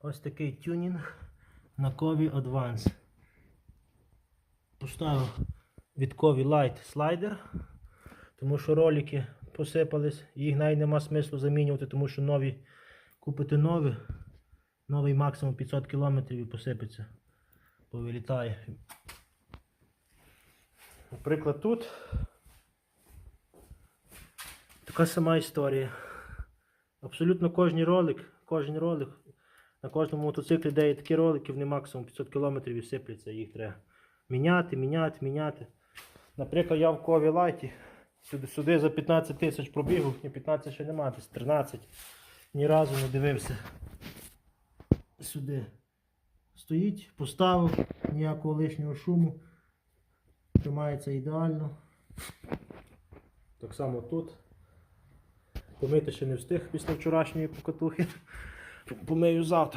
Ось такий тюнінг на Кові Advance. Поставив від Кові Light слайдер, тому що ролики посипались, їх навіть нема смислу замінювати, тому що нові купити нові, новий максимум 500 км і посипеться, повилітає. Наприклад, тут така сама історія. Абсолютно кожен ролик, кожен ролик, на кожному мотоциклі, де є такі ролики, вони максимум 500 км і сипляться, їх треба міняти, міняти, міняти. Наприклад, я в Кові Лайті сюди, за 15 тисяч пробігу, ні 15 ще немає, десь 13. Ні разу не дивився. Сюди стоїть, поставив, ніякого лишнього шуму. Тримається ідеально. Так само тут. Помити ще не встиг після вчорашньої покатухи. por meios altos.